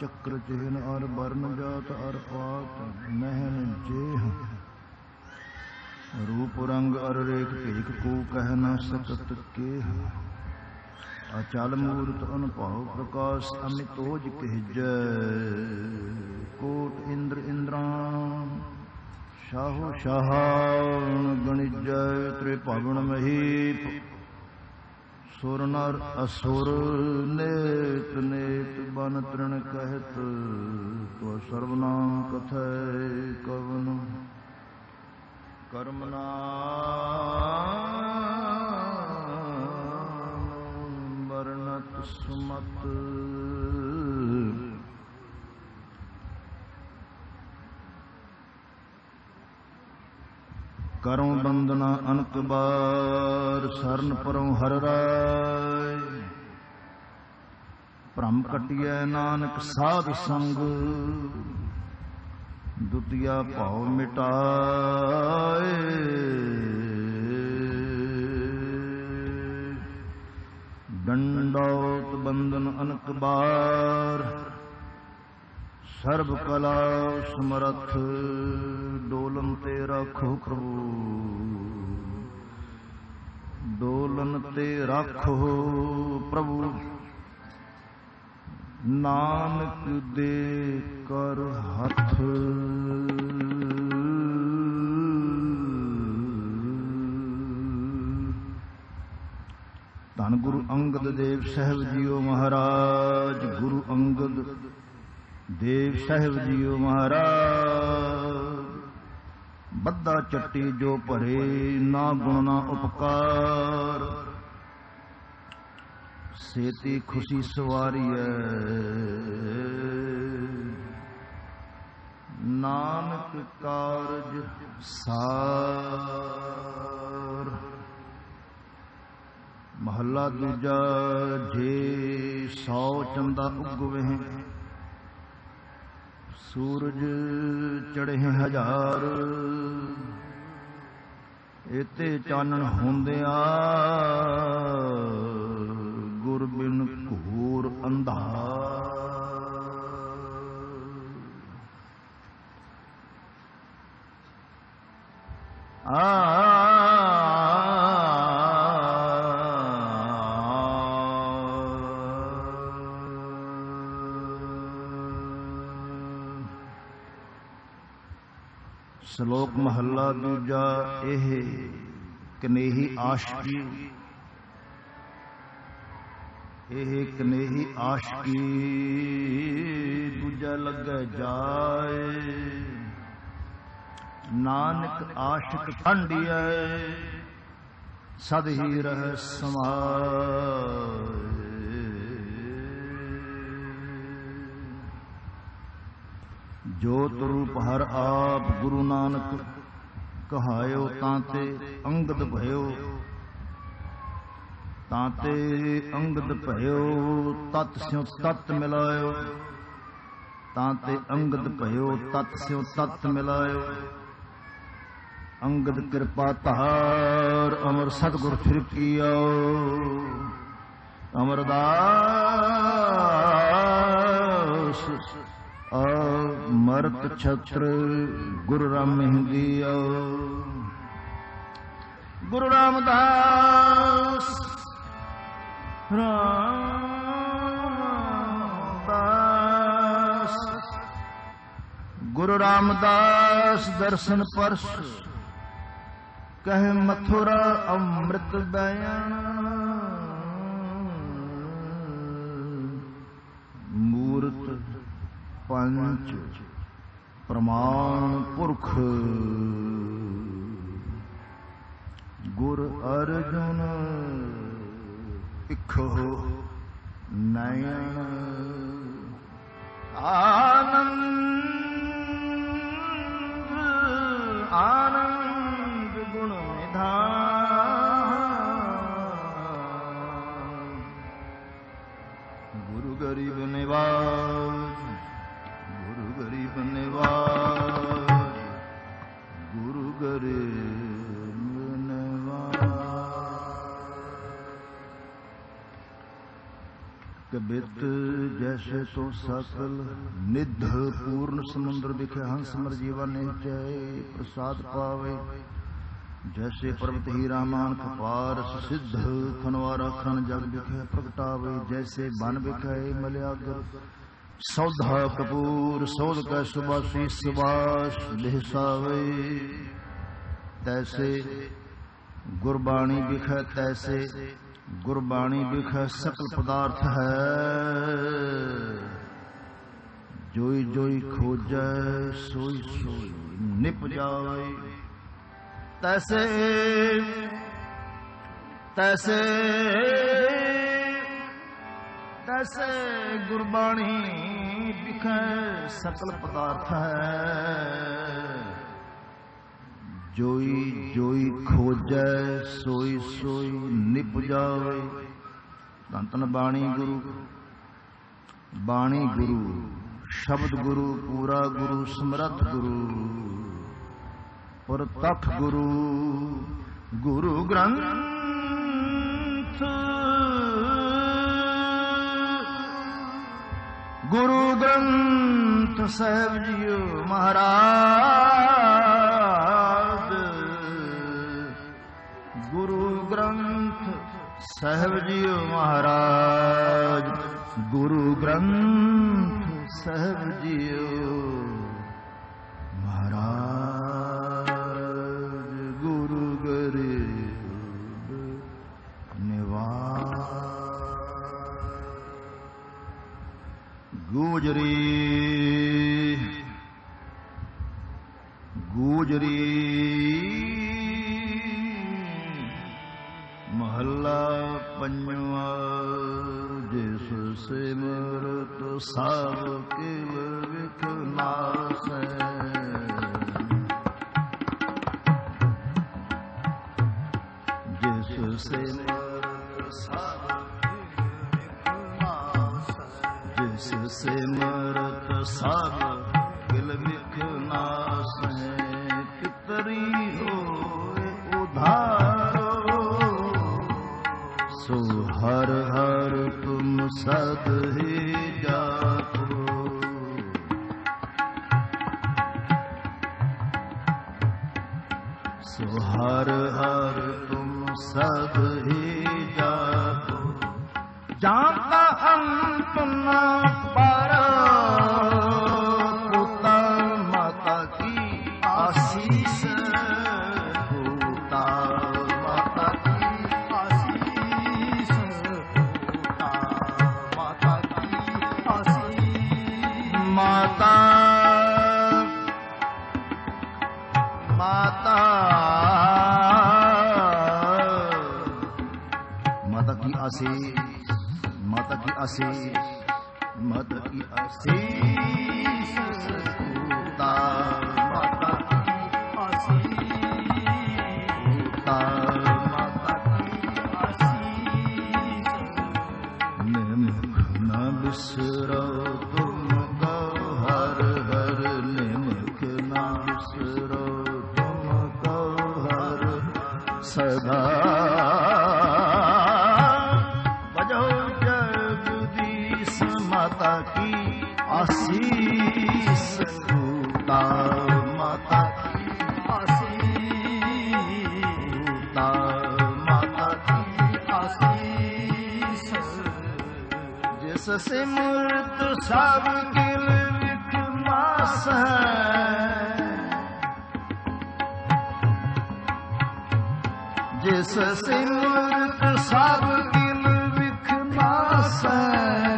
ਚੱਕਰ ਚਿਹਨ ਅਰ ਬਰਨ ਜਾਤ ਅਰ ਪਾਤ ਮਹਿਨ ਜੇਹ ਰੂਪ ਰੰਗ ਅਰ ਰੇਖ ਭੇਖ ਕੋ ਕਹਿ ਨਾ ਸਕਤ ਕੇਹ ਅਚਲ ਮੂਰਤ ਅਨੁਭਵ ਪ੍ਰਕਾਸ਼ ਅਮਿਤੋਜ ਕਹਿਜੈ ਕੋਟ ਇੰਦਰ ਇੰਦਰਾਂ ਸ਼ਾਹੋ ਸ਼ਾਹਾਨ ਗਣਿਜੈ ਤ੍ਰਿਭਵਨ ਮਹੀਪ ਸੁਰ ਨਰ ਅਸੁਰ ਨੇਤ ਨੇਤ ਬਨ ਤ੍ਰਣ ਕਹਿਤ ਤੋ ਸਰਵਨਾਮ ਕਥੈ ਕਵਨ। ਕਰਉ ਬੰਦਨਾ ਅਨਕ ਬਾਰ, ਸਰਨ ਪਰਉ ਹਰ ਰਾਏ। ਭ੍ਰਮ ਕਟਿਐ ਨਾਨਕ ਸਾਧ ਸੰਗ, ਦੁਤੀਆ ਭਾਉ ਮਿਟਾਏ। ਡੰਡੋਤ ਬੰਦਨ ਅਨਕ ਬਾਰ ਸਰਬ ਕਲਾ ਸਮਰਥ, ਡੋਲਨ ਤੇ ਰੱਖੋ ਪ੍ਰਭੂ। ਡੋਲਨ ਤੇ ਰੱਖੋ ਪ੍ਰਭੂ। ਨਾਨਕ ਦੇ ਕਰ ਹੱਥ। ਧੰਨ ਗੁਰੂ ਅੰਗਦ ਦੇਵ ਸਾਹਿਬ ਜੀਓ ਮਹਾਰਾਜ, ਗੁਰੂ ਅੰਗਦ ਦੇਵ ਸਾਹਿਬ ਜੀਓ ਮਹਾਰਾਜ ਬੱਦਾ ਚੱਟੀ ਜੋ ਭਰੇ, ਨਾ ਗੁਣ ਨਾ ਉਪਕਾਰ। ਸੇਤੀ ਖੁਸ਼ੀ ਸਵਾਰੀਐ। ਨਾਨਕ ਕਾਰਜ ਸਾਰ। ਮਹੱਲਾ ਦੂਜਾ, ਜੇ ਸੌ ਚੰਦਾ ਉਗਵੇ ਸੂਰਜ ਚੜੇ ਹਜ਼ਾਰ। ਇਤੇ ਚਾਨਣ ਹੁੰਦਿਆ ਗੁਰ ਬਿਨ ਘੂਰ ਅੰਧਾਰ। ਆ ਸ਼ਲੋਕ ਮਹੱਲਾ ਦੂਜਾ ਇਹ ਕਨੇਹੀ ਆਸ਼ਕੀ। ਇਹ ਕਨੇਹੀ ਆਸ਼ਕੀ ਦੂਜਾ ਲੱਗੈ ਜਾਏ। ਨਾਨਕ ਆਸ਼ਿਕ ਠੰਡੀਐ, ਸਦ ਹੀ ਰਹਿ ਸਮਾਏ। ਜੋਤ ਰੂਪ ਹਰ ਆਪ ਗੁਰੂ ਨਾਨਕ ਕਹਾਇਓ, ਤਾਂ ਤੇ ਅੰਗਦ ਭਇਓ। ਤਾਂ ਅੰਗਦ ਭਇਓ, ਤਤ ਸਿਉ ਤਤ ਮਿਲਾਇਓ। ਤਾਂ ਤੇ ਅੰਗਦ ਭਇਓ, ਤਤ ਸਿਉ ਤਤ ਮਿਲਾਇਓ। ਅੰਗਦ ਕਿਰਪਾ ਧਾਰ, ਅਮਰ ਸਤਿਗੁਰ ਫਿਰ ਕੀਓ ਅਮਰਦਾਸ ਅਮਰਤ ਛਤਰ ਗੁਰੂ ਰਾਮ ਮਹਿੰਦੀਓ ਗੁਰੂ ਰਾਮਦਾਸ ਰਾਮਦਾਸ। ਗੁਰੂ ਰਾਮਦਾਸ ਦਰਸ਼ਨ ਪਰਸ, ਕਹਿ ਮਥੁਰਾ ਅੰਮ੍ਰਿਤ ਬਯਨ ਪੰਚ ਪ੍ਰਮਾਣ ਪੁਰਖ। ਗੁਰ ਅਰਜੁਨ ਇਖੋ ਨੈਣ। ਆਨੰਦ ਕਬਿਤ ਜੈਸੇ ਤੋ ਸਕਲ ਨਿਧ ਪੂਰਨ ਸਮੁੰਦਰ ਵਿਖੇ ਹੰਸ ਮਰ ਜੀਵਨ ਚੈ ਪ੍ਰਸਾਦ ਪਾਵੇ। ਜੈਸੇ ਪਰਬਤ ਹੀ ਰਾਮਾਨ ਕਪਾਰ ਸਿੱਧ ਖਨਵਾਰਾ ਖਨ ਜਗ ਵਿਖੇ ਪ੍ਰਗਟਾਵੇ। ਜੈਸੇ ਬਨ ਵਿਖੇ ਮਲਿਆਗਰ ਸੌਧਾ ਕਪੂਰ ਸੌਧ ਕੈ ਸੁਬਾਸੀ ਸੁਬਾਸ ਬਿਹਸਾਵੇ ਤੈਸੇ ਗੁਰਬਾਣੀ ਵਿਖੇ ਤੈਸੇ ਗੁਰਬਾਣੀ ਵਿਖੇ ਸਕਲ ਪਦਾਰਥ ਹੈ। ਜੋਈ ਜੋਈ ਖੋਜੈ, ਸੋਈ ਸੋਈ ਨਿਪ ਜਾਵੇ ਤੈਸੇ ਤੈਸੇ ਤੈਸੇ ਗੁਰਬਾਣੀ ਵਿਖੇ ਸਕਲ ਪਦਾਰਥ ਹੈ। ਜੋਈ ਜੋਈ ਖੋਜੈ, ਸੋਈ ਸੋਈ ਨਿਪ ਜਾਵੇ। ਧੰਨ ਧੰਨ ਬਾਣੀ ਗੁਰੂ ਬਾਣੀ ਗੁਰੂ, ਸ਼ਬਦ ਗੁਰੂ, ਪੂਰਾ ਗੁਰੂ, ਸਮਰੱਥ ਗੁਰੂ ਪਰ ਤਖ ਗੁਰੂ ਗੁਰੂ ਗ੍ਰੰਥ। ਗੁਰੂ ਗ੍ਰੰਥ ਸਾਹਿਬ ਜੀਓ ਮਹਾਰਾਜ। ਸਾਹਿਬ ਜੀਓ ਮਹਾਰਾਜ ਗੁਰੂ ਗ੍ਰੰਥ ਸਾਹਿਬ ਜੀਓ। ਸਿਮਰਤ ਸਭ ਕਿਲ ਵਿਖ ਜਿਸ ਸਿਮਰਤ ਸਭ ਜਿਸ ਸਿਮਰਤ ਸਭ ਸਦ ਹੀ ਜਾਪੋ। ਸੋ ਹਰ ਹਰ ਤੁਮ ਸਦ ਹੀ ਜਾਪੋ। ਜਾਤਾ ਅੰਤ ਨ ਮਾਤਾ ਕੀ ਆਸੀਸ ਮਾਤਾ ਕੀ ਆਸੀਸ ਮਾਤਾ ਕੀ ਆਸੀਸ ਸਿਮਰਤ ਸਭ ਕਿਲ ਵਿਖ ਮਾਸ ਹੈ। ਜਿਸ ਸਿਮਰਤ ਸਭ ਕਿਲ ਵਿਖ ਮਾਸ ਹੈ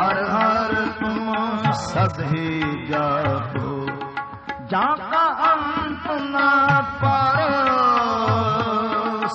ਹਰ ਹਰ ਤੁਮ ਸਦ ਹੀ ਜਾਪੋ ਜਾਂ ਕਾ ਅੰਤ ਨਾ ਪਾਰ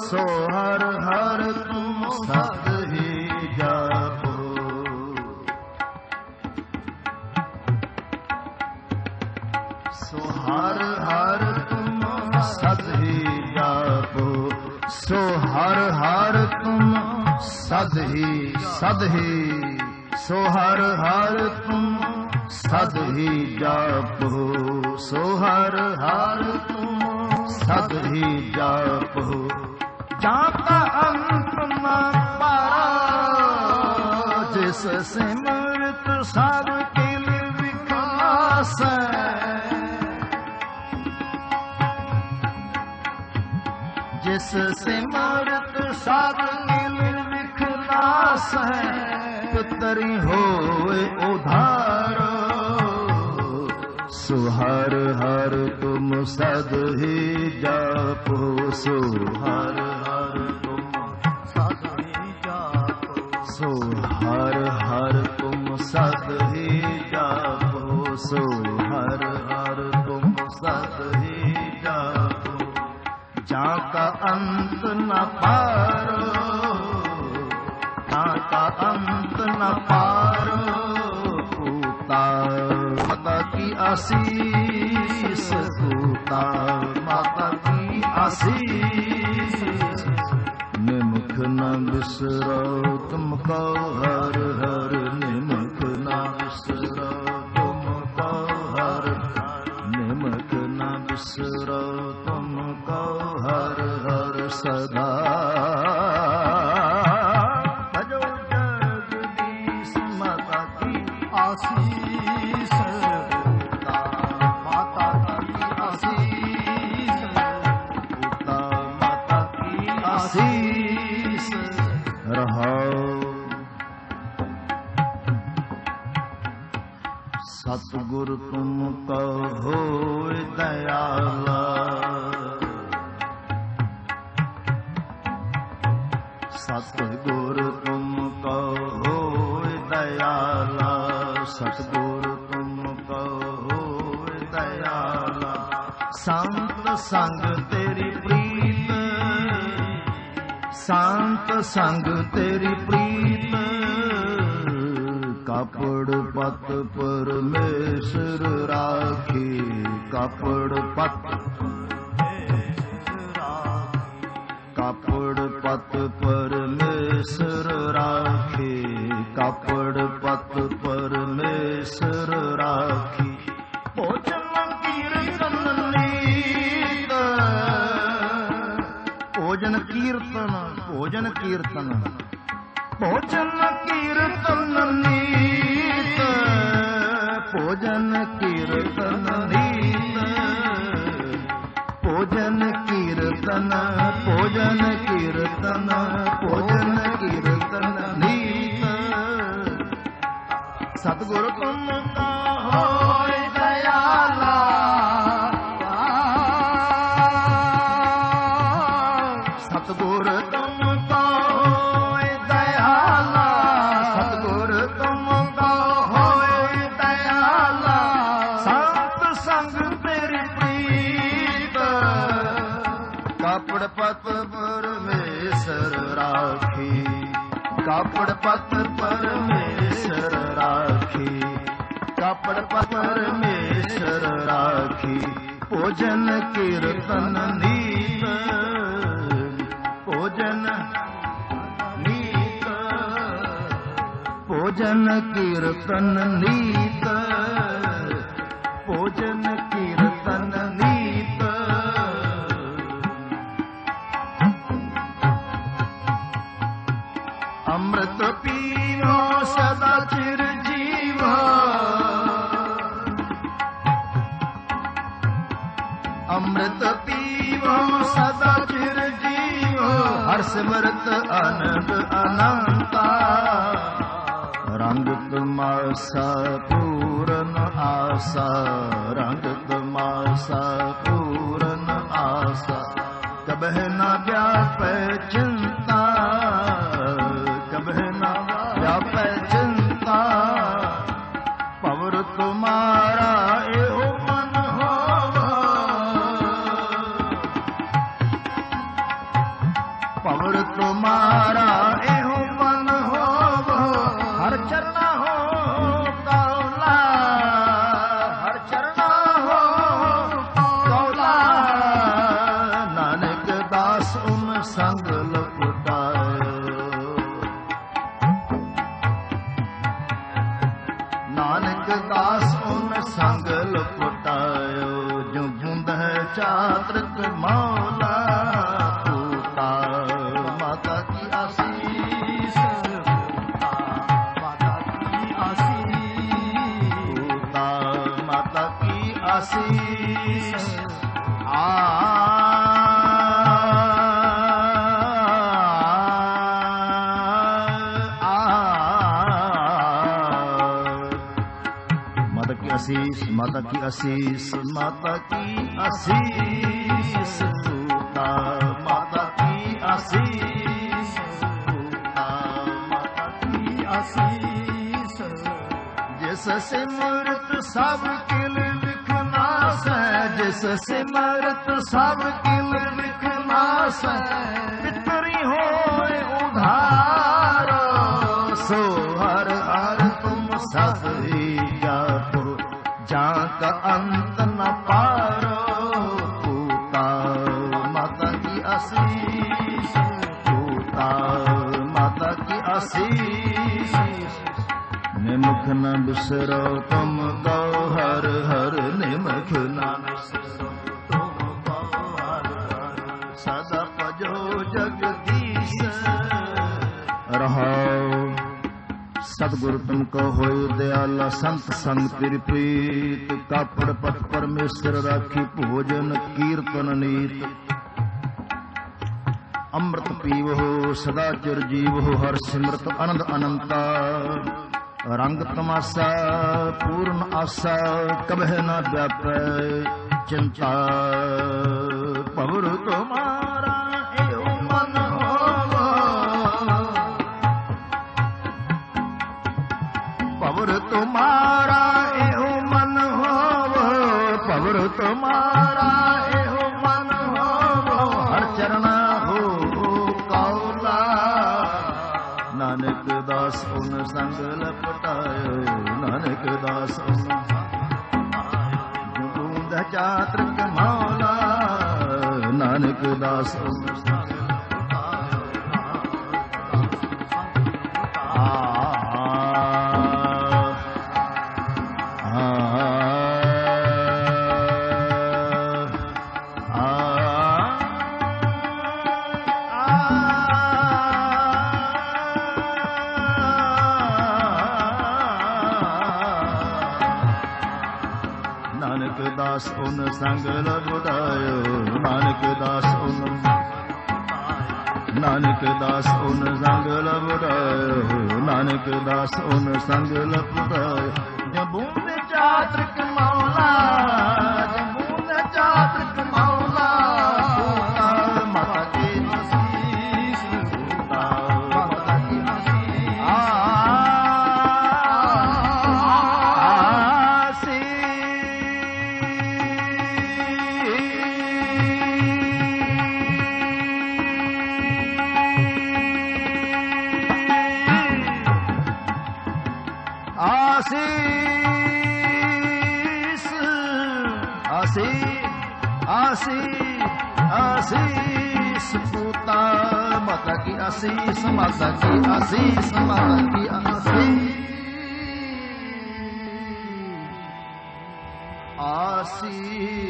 ਸੋ ਹਰ ਹਰ ਤੁਮ ਸਤ ਹੀ ਜਾਪੋ ਸੋ ਹਰ ਹਰ ਤੁਮ ਸਤ ਹੀ ਜਾਪੋ ਸੋ ਹਰ ਹਰ ਤੁਮ ਸਦ ਹੀ ਸਦ ਹੀ ਸੋ ਹਰ ਹਰ ਤੁਮ ਸਦ ਹੀ ਜਾਪੋ। ਸੋ ਹਰ ਹਰ ਤੁਮ ਸਦ ਹੀ ਜਾਪੋ। ਜਾਂ ਕਾ ਅੰਤ ਨਾ ਪਾਰਾ, ਜਿਸ ਸਿਮਰਤ ਸਭ ਕਿਲ ਵਿਕਾਸੈ ਜਿਸ ਸਿਮਰਤ ਸਭ ਕਿਲ ਵਿਖਲਾਸ ਹੈ ਪੁੱਤਰੀ ਹੋਏ ਉਧਾਰ। ਸੋ ਹਰ ਤੁਮ ਸਦ ਹੀ ਜਾਪੋ ਸੋ ਹਰ ਹਰ ਤੁਮ ਸਦ ਹੀ ਜਾਪੋ। ਸੋ ਹਰ ਹਰ ਤੁਮ ਸਦ ਹੀ ਜਾਪੋ ਸੋ ਹਰ ਹਰ ਤੁਮ ਸਦ ਹੀ ਜਾਪੋ। ਜਾਂ ਕਾ ਅੰਤ ਨ ਪਾਰੋ ਪਾਰ ਪੂਤਾ ਮਾਤਾ ਕੀ ਆਸੀਸ ਪੂਤਾ ਮਾਤਾ ਕੀ ਆਸੀਸ? ਨਿਮਖ ਨ ਬਿਸਰੋ ਤੁਮ ਕਉ ਹਰ ਹਰ, ਨਿਮਖ ਨ ਬਿਸਰੋ ਤੁਮ ਕਉ ਹਰ ਨਿਮਖ ਨ ਬਿਸਰੋ ਤੁਮ ਕਉ ਹਰ ਹਰ, ਸਦਾ ਤੁਮ ਕਹੋ ਦਇਆਲਾ ਸਤਿਗੁਰ ਤੁਮ ਕਹੋ ਦਇਆਲਾ ਸੰਤ ਸੰਗ ਤੇਰੀ ਪ੍ਰੀਤ ਸੰਤ ਸੰਗ ਤੇਰੀ ਪ੍ਰੀਤ ਕਾਪੜ ਪਤ ਪਰਮੇਸ਼ਰ ਰਾਖੀ ਕਾਪੜ ਪਤ ਕਾਪੜ ਪਤ ਪਰਮੇਸ਼ਰ ਰਾਖੀ, ਕਾਪੜ ਪਤ ਪਰਮੇਸ਼ਰ ਰਾਖੀ। ਭੋਜਨ ਕੀਰਤਨ ਨੀਤ, ਭੋਜਨ ਕੀਰਤਨ ਭੋਜਨ ਕੀਰਤਨ। ਭੋਜਨ ਕੀਰਤਨ ਨੀਤ, ਭੋਜਨ ਕੀਰਤਨ ਨੀਤ। ਭੋਜਨ ਕੀਰਤਨ ਸਤਿਗੁਰ ਤੁਮ ਪਰਮੇਸ਼ਰ ਰਾਖੀ ਭੋਜਨ ਕੀਰਤਨ ਨੀਤ ਭੋਜਨ ਨੀਤ ਭੋਜਨ ਕੀਰਤਨ ਨੀਤ ਭੋਜਨ ਅੰਮ੍ਰਿਤ ਪੀਵੋ ਸਦਾ ਚਿਰ ਜੀਵੋ। ਹਰ ਸਿਮਰਤ ਆਨੰਦ ਅਨੰਤਾ। ਰੰਗ ਤਮਾਸਾ ਪੂਰਨ ਆਸਾ, ਰੰਗ ਤਮਾਸਾ माता की आशीष माता की आशीष तूता माता की आशीष तूता माता की आशीष जिससे मृत सब किल विखनास है जिससे मृत सब किल विखनास है पितरी हो उधार सो हर हर तुम सब ਨਾਨਕ ਅੰਤ ਨ ਪਾਰੋ ਕੂਤਾ ਕੀ ਅਸੀਸ ਕੂਤਾ ਮਤ ਕੀ ਅਸੀਸ। ਨਿਮਖ ਨ ਬਿਸਰੋ, ਤੁਮ ਤਉ ਹਰ ਹਰ ਨਿਮਖ ਨਾ ਸਤਿਗੁਰ ਤੁਮ ਕੋ ਹੋਇ ਦਿਆਲਾ, ਸੰਤ ਸੰਗ ਤੇਰੀ ਕਾਪੜ ਪਤ ਪਰਮੇਸ਼ਰ ਰਾਖੀ ਭੋਜਨ ਕੀਰਤਨ ਨੀਤ। ਅੰਮ੍ਰਿਤ ਪੀਵੋ, ਸਦਾ ਚਿਰ ਜੀਵੋ, ਹਰ ਸਿਮਰਤ ਅਨੰਦ ਅਨੰਤਾ। ਰੰਗ ਤਮਾਸਾ, ਪੂਰਨ ਆਸਾ, ਕਬਹਿ ਨਾ ਵਿਆਪੈ ਚਿੰਤਾ। ਪਵਰ ਤੁਮਾਰਾ ਇਹੋ ਮਨ ਹੋਵੋ। ਹਰ ਚਰਨਾ ਹੋ ਕੌਲਾ। ਨਾਨਕ ਦਾਸ ਓਨ ਸੰਗ ਲਪਟਾਇਓ। ਨਾਨਕ ਦਾਸ ਓਨ ਜੁਬੂੰਦ ਚਾਤ੍ਰਿਕ ਮੌਲਾ। ਨਾਨਕ ਦਾਸ ਓਨ ਦਾਸ ਓਨ ਸੰਗ ਲਬੜਾਇਓ ਨਾਨਕ ਦਾਸ ਓਨ ਨਾਨਕ ਦਾਸ ਓਨ ਸੰਗ ਲਬੜਾਇਓ ਨਾਨਕ ਦਾਸ ਓਨ ਸੰਗ ਲਬੜਾਇਓ ਜਬੂਨ ਚਾਤ੍ਰਿਕ ਮੌਲਾ aziz mata ki aziz mata ki aziz aziz